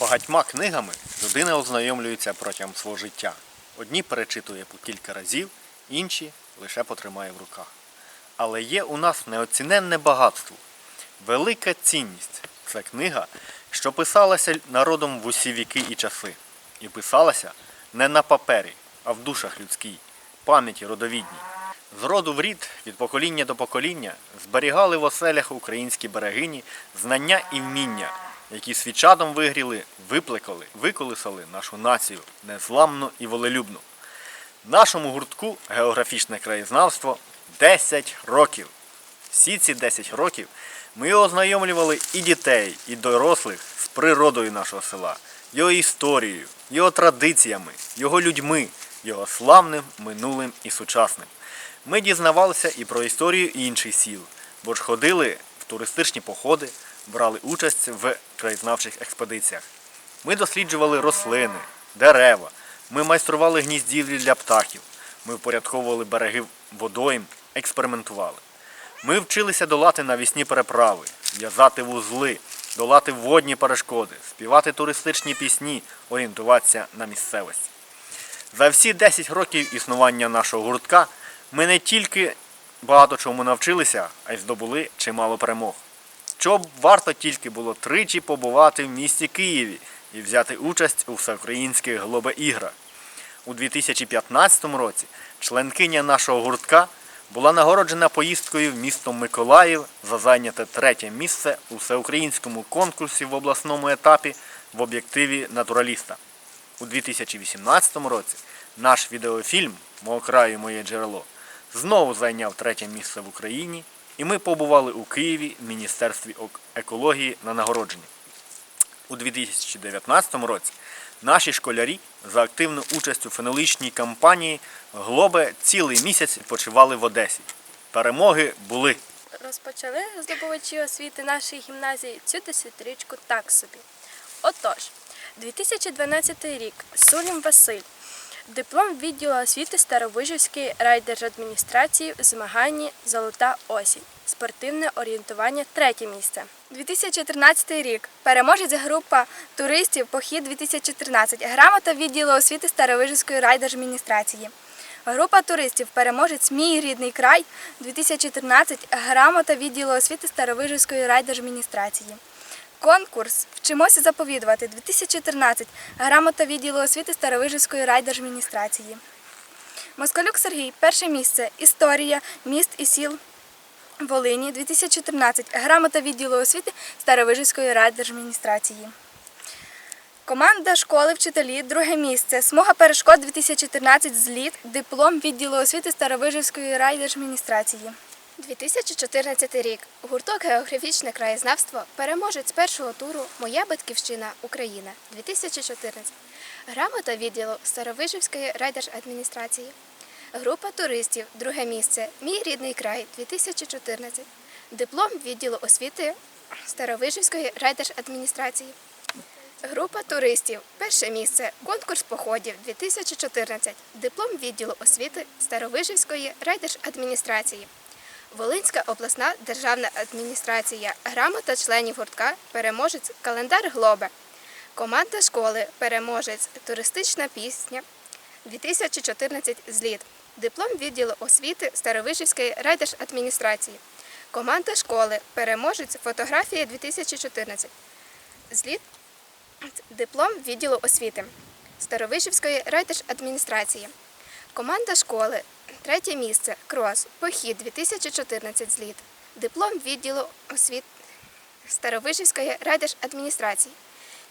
Багатьма книгами людина ознайомлюється протягом свого життя. Одні перечитує по кілька разів, інші лише потримає в руках. Але є у нас неоціненне багатство, велика цінність. Це книга, що писалася народом в усі віки і часи. І писалася не на папері, а в душах людській, пам'яті родовідній. З роду в рід, від покоління до покоління, зберігали в оселях українські берегині знання і вміння, які свічадом вигріли, виплекали, виколисали нашу націю незламну і волелюбну. Нашому гуртку географічне краєзнавство 10 років. Всі ці 10 років ми ознайомлювали і дітей, і дорослих з природою нашого села, його історією, його традиціями, його людьми, його славним минулим і сучасним. Ми дізнавалися і про історію інших сіл, бо ж ходили в туристичні походи, брали участь в краєзнавчих експедиціях. Ми досліджували рослини, дерева, ми майстрували гніздівлі для птахів, ми впорядковували береги водойм, експериментували. Ми вчилися долати навісні переправи, в'язати вузли, долати водні перешкоди, співати туристичні пісні, орієнтуватися на місцевості. За всі 10 років існування нашого гуртка ми не тільки багато чому навчилися, а й здобули чимало перемог. Що варто тільки було тричі побувати в місті Києві і взяти участь у всеукраїнських глобеіграх. У 2015 році членкиня нашого гуртка була нагороджена поїздкою в місто Миколаїв за зайняте третє місце у всеукраїнському конкурсі в обласному етапі в об'єктиві натураліста. У 2018 році наш відеофільм Мого краю моє джерело знову зайняв третє місце в Україні, і ми побували у Києві в Міністерстві екології на нагородженні. У 2019 році наші школярі за активну участь у фенолічній кампанії Глобе цілий місяць відпочивали в Одесі. Перемоги були. Розпочали здобувачі освіти нашої гімназії цю десятирічку так собі. Отож, 2012 рік Сулім Василь. Диплом відділу освіти Старовижівської райдержадміністрації в змаганні Золота осінь. Спортивне орієнтування третє місце. 2014 рік. Переможець група туристів Похід 2014. Грамота відділу освіти Старовижівської райдержадміністрації. Група туристів переможець Мій рідний край 2014. Грамота відділу освіти Старовижівської райдержадміністрації. Конкурс Вчимося заповідувати 2014. Грамота відділу освіти Старовижівської райдержадміністрації. Москалюк Сергій. Перше місце. Історія міст і сіл Волині 2014. Грамота відділу освіти Старовижівської райдержадміністрації. Команда школи вчителі, друге місце. Смуга перешкод 2014 зліт, диплом відділу освіти Старовижівської райдержадміністрації. 2014 рік. Гурток географічне краєзнавство переможець першого туру Моя батьківщина Україна 2014. Грамота відділу Старовижівської райдержадміністрації. Група туристів. Друге місце. Мій рідний край 2014. Диплом відділу освіти Старовижівської райдержадміністрації. Група туристів. Перше місце. Конкурс походів 2014. Диплом відділу освіти Старовижівської райдержадміністрації. Волинська обласна державна адміністрація. Грамота членів гуртка. Переможець календар Глобе. Команда школи. Переможець туристична пісня 2014 зліт. Диплом відділу освіти Старовижівської райдержадміністрації. Команда школи. Переможець фотографія 2014. Зліт. Диплом відділу освіти Старовижівської райдержадміністрації. Команда школи. Третє місце. Крос. Похід 2014 зліт. Диплом відділу освіти Старовижівської райдержадміністрації.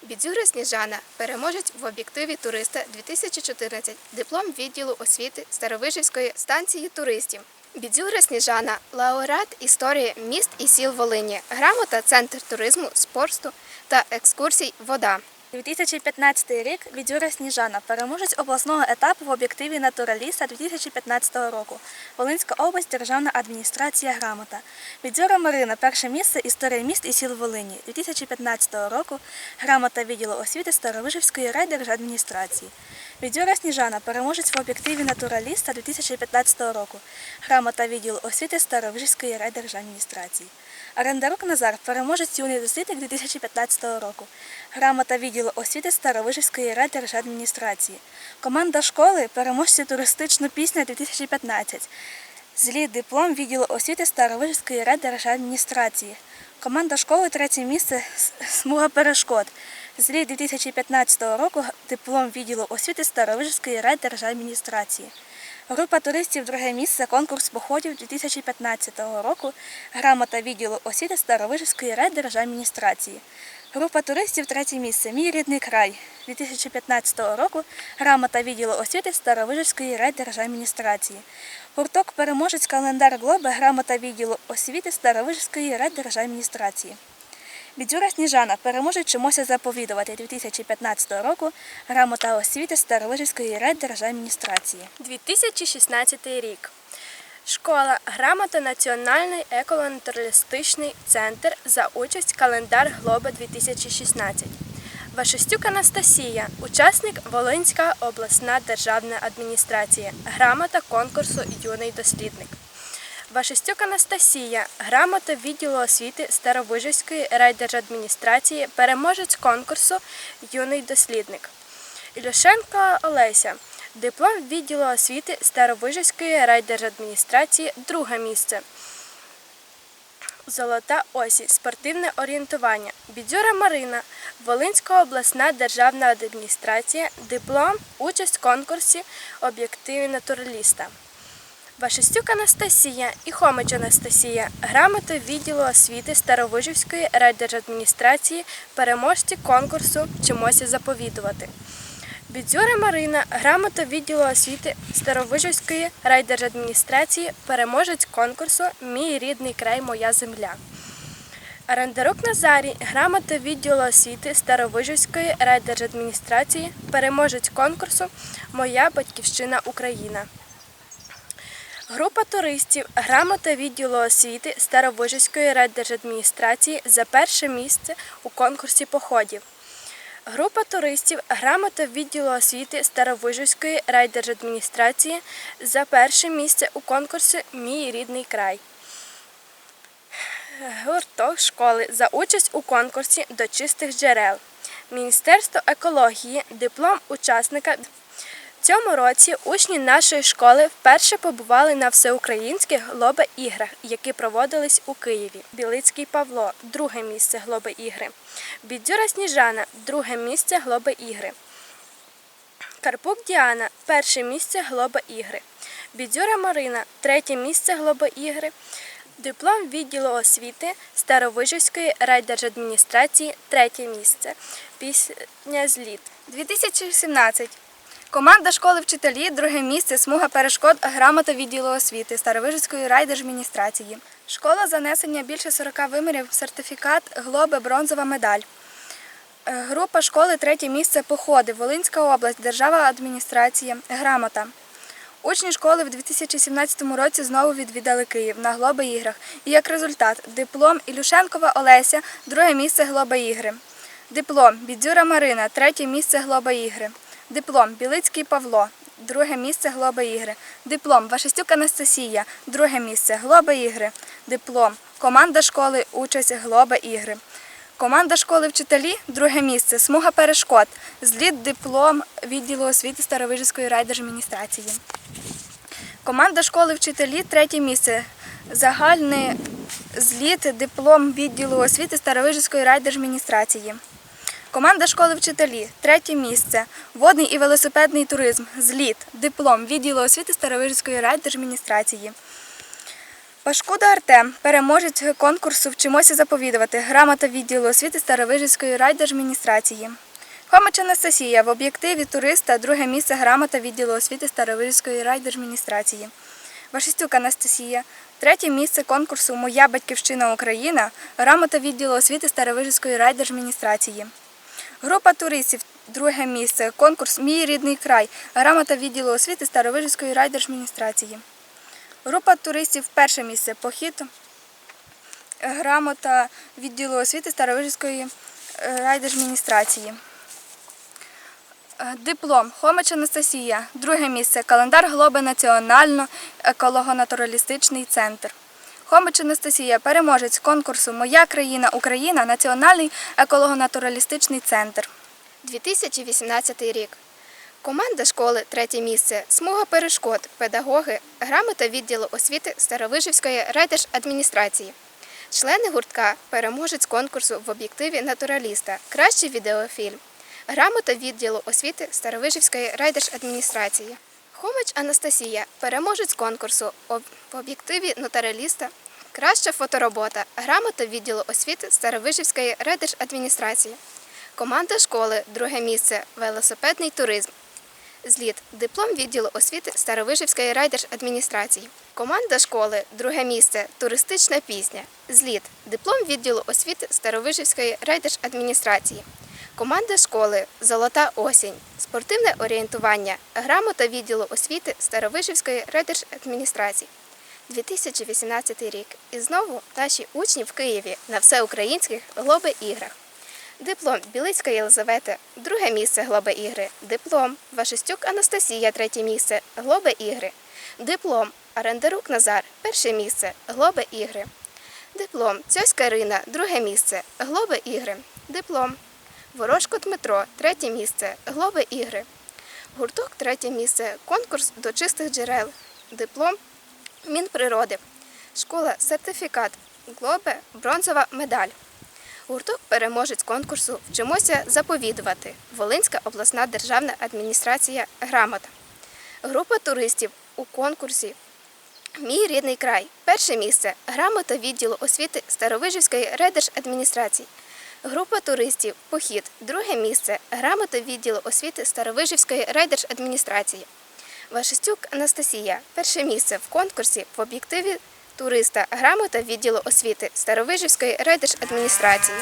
Бідзюра Сніжана. Переможець в об'єктиві туриста 2014. Диплом відділу освіти Старовижівської станції туристів. Бідзюра Сніжана. Лауреат історії міст і сіл Волині. Грамота Центр туризму, спорту та екскурсій Вода. 2015 рік Відюра Сніжана, переможець обласного етапу в об'єктиві натураліста 2015 року. Волинська область, Державна адміністрація грамота. Відюра Марина, перше місце Історія міст і сіл Волині 2015 року. Грамота відділу освіти Старовижівської райдержадміністрації. Відюра Сніжана, переможець в об'єктиві натураліста 2015 року. Грамота відділу освіти Старовижівської райдержадміністрації. Арендарук Назар, переможець юний дослідник 2015 року. Грамота відділу освіти Старовижівської райдержадміністрації. Команда школи переможці туристичну пісню 2015. Зліт диплом відділу освіти Старовижівської райдержадміністрації. Команда школи третє місце смуга перешкод. Зліт 2015 року диплом відділу освіти Старовижівської райдержадміністрації. Група туристів друге місце конкурс походів 2015 року. Грамота відділу освіти Старовижівської райдержадміністрації. Група туристів третє місце Мій рідний край 2015 року. Грамота відділу освіти Старовижівської райдержадміністрації. Гурток переможець календар Глоби. Грамота відділу освіти Старовижівської райдержадміністрації. Бідзюра Сніжана переможе чомуся заповідувати 2015 року. Грамота освіти Старовижівської райдержадміністрації. 2016 рік. Школа Грамота Національний еколонатуралістичний центр за участь календар Глоба 2016. Вашистюк Анастасія, учасник Волинська обласна державна адміністрація. Грамота конкурсу Юний дослідник. Вашистюк Анастасія, грамота відділу освіти Старовижівської райдержадміністрації, переможець конкурсу Юний дослідник. Ілюшенко Олеся, диплом відділу освіти Старовижівської райдержадміністрації, друге місце. Золота осінь, спортивне орієнтування. Бідзюра Марина, Волинська обласна державна адміністрація, диплом, участь в конкурсі об'єктиви натураліста. Вашистюк Анастасія і Хомич Анастасія, грамота відділу освіти Старовижівської райдержадміністрації, переможці конкурсу Чомуся заповідувати. Бідзюра Марина, грамота відділу освіти Старовижівської райдержадміністрації, переможець конкурсу Мій рідний край, моя земля. Арендарук Назарій, грамота відділу освіти Старовижівської райдержадміністрації, переможець конкурсу Моя батьківщина Україна. Група туристів, грамота відділу освіти Старовижівської райдержадміністрації за перше місце у конкурсі походів. Група туристів, грамота відділу освіти Старовижівської райдержадміністрації за перше місце у конкурсі Мій рідний край. Гурток школи за участь у конкурсі до чистих джерел. Міністерство екології, диплом учасника. Цьому році учні нашої школи вперше побували на всеукраїнських глоба-іграх, які проводились у Києві. Білицький Павло друге місце глоба-ігри. Бідзюра Сніжана друге місце глоба-ігри. Карпук Діана перше місце глоба-ігри. Бідзюра Марина третє місце глоба-ігри. Диплом відділу освіти Старовижівської райдержадміністрації третє місце. Пісня зліт. 2017. Команда школи вчителі, друге місце, смуга перешкод, грамота відділу освіти Старовижицької райдержадміністрації. Школа занесення більше 40 вимірів, сертифікат, глоби, бронзова медаль. Е, Група школи третє місце походи, Волинська область, держава адміністрація, грамота. Учні школи в 2017 році знову відвідали Київ на Глоба іграх. І як результат диплом Ілюшенкова Олеся, друге місце Глоба ігри. Диплом Бідзюра Марина, третє місце Глоба ігри. Диплом Білицький Павло, друге місце Глоба ігри. Диплом Вашистюк Анастасія, друге місце Глоба ігри. Диплом Команда школи участь Глоба ігри. Команда школи вчителі, друге місце, смуга перешкод, зліт диплом відділу освіти Старовижівської райдержадміністрації. Команда школи вчителі, третє місце, загальний зліт диплом відділу освіти Старовижівської райдержадміністрації. Команда школи вчителі, третє місце, водний і велосипедний туризм, зліт, диплом відділу освіти Старовижівської райдержадміністрації. Пашкуда Артем, переможець конкурсу Вчимося заповідувати. Грамота відділу освіти Старовижівської райдержадміністрації. Хомич Анастасія в об'єктиві туриста, друге місце грамота відділу освіти Старовижівської райдержадміністрації. Вашистюк Анастасія, третє місце конкурсу Моя батьківщина Україна, грамота відділу освіти Старовижівської райдержадміністрації. Група туристів, друге місце, конкурс Мій рідний край, грамота відділу освіти Старовижівської райдержадміністрації. Група туристів перше місце похід, грамота відділу освіти Старовижівської е, райдержадміністрації. Е, Диплом Хомич Анастасія, друге місце календар Глоби Національно еколого-натуралістичний центр. Хомич Анастасія, переможець конкурсу Моя країна Україна, Національний еколого-натуралістичний центр. 2018 рік. Команда школи третє місце, смуга перешкод, педагоги, грамота відділу освіти Старовижівської райдержадміністрації. Члени гуртка, переможець конкурсу в об'єктиві натураліста, кращий відеофільм. Грамота відділу освіти Старовижівської райдержадміністрації. Хомич Анастасія, переможець конкурсу в об'єктиві нотаріаліста, краща фоторобота, грамота відділу освіти Старовижівської райдержадміністрації. Команда школи друге місце велосипедний туризм. Зліт диплом відділу освіти Старовижівської райдержадміністрації. Команда школи друге місце туристична пісня. Зліт диплом відділу освіти Старовижівської райдержадміністрації. Команда школи Золота осінь. Спортивне орієнтування. Грамота відділу освіти Старовижівської райдержадміністрації. 2018 рік. І знову наші учні в Києві на всеукраїнських глоби іграх. Диплом Білицька Єлизавета, друге місце Глоби ігри. Диплом Вашистюк Анастасія, третє місце Глоби ігри. Диплом Арендарук Назар, перше місце Глоби ігри. Диплом Цьоська Ірина, друге місце Глоби ігри. Диплом Ворожко Дмитро, третє місце Глоби ігри. Гурток третє місце Конкурс до чистих джерел. Диплом Мінприроди. Школа сертифікат Глобе бронзова медаль. Гурток переможець конкурсу Вчимося заповідувати. Волинська обласна державна адміністрація грамота. Група туристів у конкурсі Мій рідний край. Перше місце. Грамота відділу освіти Старовижівської райдержадміністрації. Група туристів Похід. Друге місце. Грамота відділу освіти Старовижівської райдержадміністрації. Вашистюк Анастасія. Перше місце в конкурсі в об'єктиві туриста. Грамота відділу освіти Старовижівської райдержадміністрації.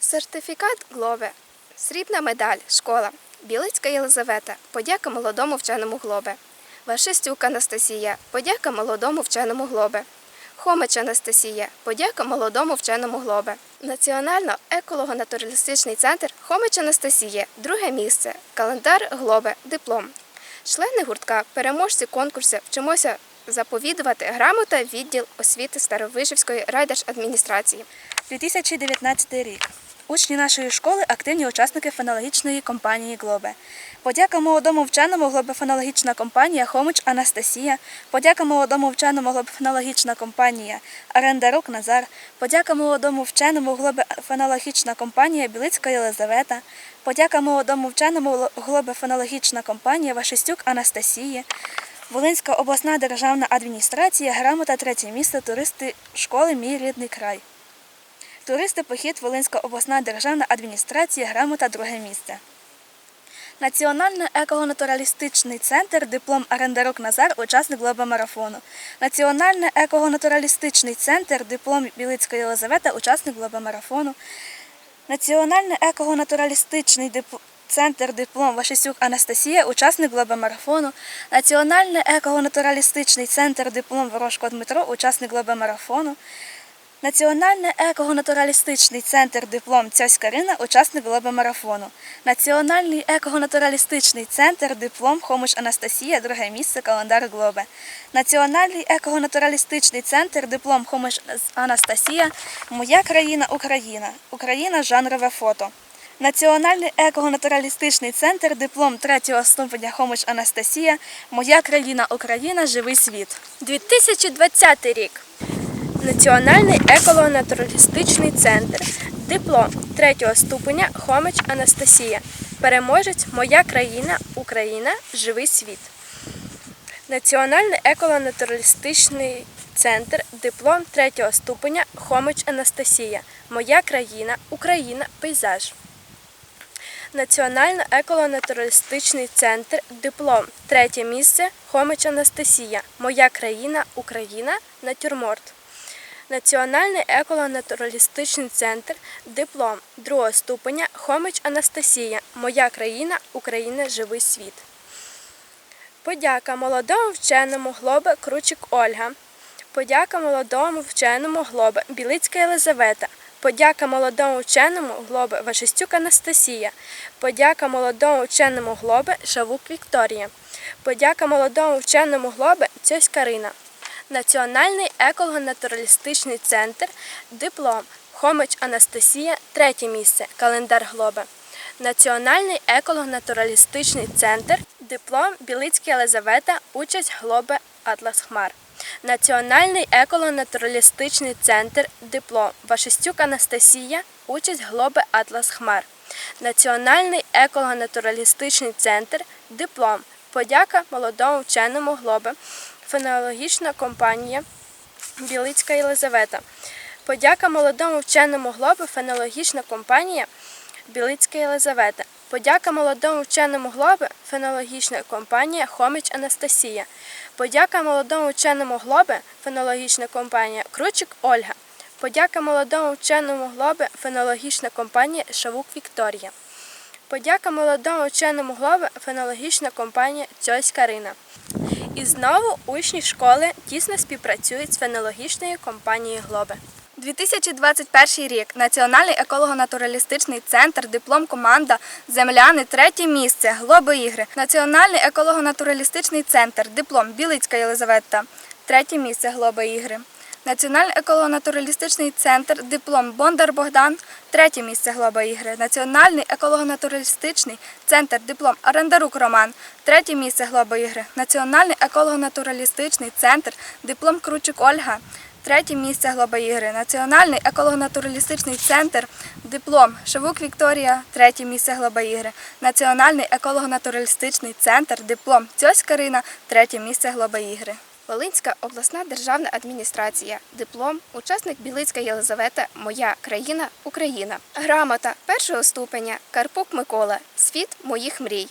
Сертифікат Глобе. Срібна медаль. Школа. Білицька Єлизавета. Подяка молодому вченому Глобе. Вашистюк Анастасія. Подяка молодому вченому Глобе. Хомич Анастасія. Подяка молодому вченому Глобе. Національно еколого-натуралістичний центр Хомич Анастасія. Друге місце. Календар Глобе. Диплом. Члени гуртка, переможці конкурсу вчимося заповідувати грамота відділ освіти Старовижівської райдержадміністрації. 2019 рік. Учні нашої школи активні учасники фенологічної компанії Глобе. Подяка молодому вченому глобофенологічна компанія Хомич Анастасія. Подяка молодому вченому глобофенологічна компанія Арендарук Назар. Подяка молодому вченому глобофенологічна компанія Білицька Єлизавета. Подяка молодому вченому глобофенологічна компанія Вашистюк Анастасії. Волинська обласна державна адміністрація, грамота третє місце, туристи школи Мій рідний край. Туристи похід Волинська обласна державна адміністрація, грамота друге місце. Національний еколого-натуралістичний центр, диплом Арендарук Назар, учасник глобомарафону. Національний еколого-натуралістичний центр, диплом Білицька Єлизавета, учасник глобомарафону. Національний еколого-натуралістичний дип- центр диплом Вашисюк Анастасія, учасник глобомарафону. Національний еколого-натуралістичний центр диплом Ворожко Дмитро, учасник глобомарафону. Національний екого-натуралістичний центр диплом Цьось Карина, учасник глобомарафону. Національний екого-натуралістичний центр диплом Хомиш Анастасія, друге місце, календар Глобе. Національний екого-натуралістичний центр диплом Хомиш Анастасія, Моя країна Україна. Україна жанрове фото. Національний екого-натуралістичний центр диплом третього ступеня Хомиш Анастасія, Моя країна Україна, живий світ. 2020 рік. Національний еколого-натуралістичний центр. Диплом третього ступеня Хомич Анастасія. Переможець Моя країна Україна. Живий світ. Національний еколого-натуралістичний центр. Диплом третього ступеня Хомич Анастасія. Моя країна Україна. Пейзаж. Національно еколого-натуралістичний центр, диплом, третє місце, Хомич Анастасія, Моя країна, Україна, натюрморт. Національний еколого-натуралістичний центр, диплом, другого ступеня, Хомич Анастасія, Моя країна, Україна, живий світ. Подяка молодому вченому Глобе Кручик Ольга. Подяка молодому вченому Глобе Білицька Єлизавета. Подяка молодому вченому Глобе Вашистюк Анастасія. Подяка молодому вченому Глобе Шавук Вікторія. Подяка молодому вченому Глобе Цьось Карина. Національний еколого-натуралістичний центр, диплом Хомич Анастасія, третє місце, календар Глоба. Національний еколого-натуралістичний центр, диплом Білицька Єлизавета, участь Глоби Атлас Хмар. Національний еколого-натуралістичний центр, диплом Вашистюк Анастасія, участь Глоби Атлас Хмар. Національний еколого-натуралістичний центр, диплом Подяка молодому вченому Глоби, фенеалогічна компанія Білицька Єлизавета. Подяка молодому вченому Глоби, фенеалогічна компанія Білицька Єлизавета. Подяка молодому вченому Глоби, фенологічна компанія Хомич Анастасія. Подяка молодому вченому Глоби, фенологічна компанія Кручик Ольга. Подяка молодому вченому Глоби, фенологічна компанія Шавук Вікторія. Подяка молодому вченому Глоби, фенологічна компанія Цьось Карина. І знову учні школи тісно співпрацюють з фенологічною компанією Глоби. 2021 рік. Національний еколого-натуралістичний центр, диплом команда Земляни, третє місце, Глоби ігри. Національний еколого-натуралістичний центр, диплом Білицька Єлизавета, третє місце, Глоби ігри. Національний еколого-натуралістичний центр, диплом Бондар Богдан, третє місце Глоба ігри. Національний еколого-натуралістичний центр, диплом Арендарук Роман, третє місце Глоба ігри. Національний еколого-натуралістичний центр, диплом Кручик Ольга, Третє місце Глоба ігри. Національний еколого-натуралістичний центр. Диплом Шавук Вікторія. Третє місце Глоба ігри. Національний еколого-натуралістичний центр. Диплом Цьось Карина. Третє місце Глоба ігри. Волинська обласна державна адміністрація. Диплом учасник Білицька Єлизавета. Моя країна Україна. Грамота першого ступеня Карпук Микола. Світ моїх мрій.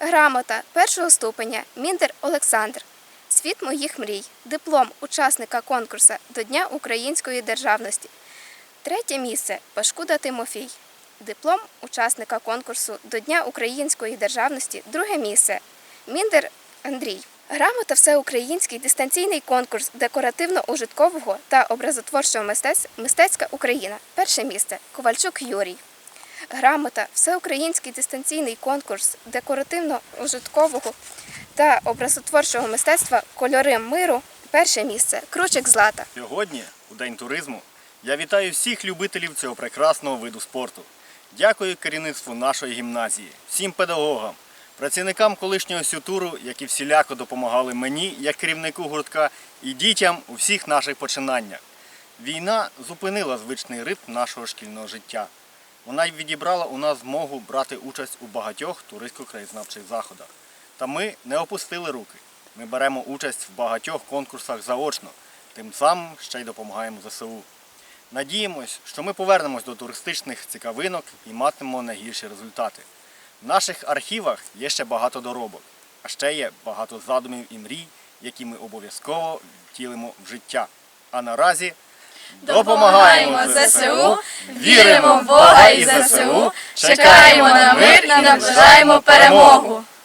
Грамота першого ступеня Міндер Олександр. Світ моїх мрій. Диплом учасника конкурсу до Дня української державності. Третє місце Пашкуда Тимофій. Диплом учасника конкурсу до Дня української державності. Друге місце Міндер Андрій. Грамота Всеукраїнський дистанційний конкурс декоративно-ужиткового та образотворчого мистецтва Мистецька Україна. Перше місце Ковальчук Юрій. Грамота Всеукраїнський дистанційний конкурс декоративно-ужиткового та образотворчого мистецтва Кольори миру. Перше місце Кручик Злата. Сьогодні, у День туризму, я вітаю всіх любителів цього прекрасного виду спорту. Дякую керівництву нашої гімназії, всім педагогам, працівникам колишнього сютуру, які всіляко допомагали мені, як керівнику гуртка, і дітям у всіх наших починаннях. Війна зупинила звичний ритм нашого шкільного життя. Вона й відібрала у нас змогу брати участь у багатьох туристсько-краєзнавчих заходах. Та ми не опустили руки. Ми беремо участь в багатьох конкурсах заочно, тим самим ще й допомагаємо ЗСУ. Надіємось, що ми повернемось до туристичних цікавинок і матимемо найгірші результати. В наших архівах є ще багато доробок, а ще є багато задумів і мрій, які ми обов'язково втілимо в життя. А наразі Допомагаємо ЗСУ, віримо в Бога і ЗСУ, чекаємо на мир і наближаємо перемогу.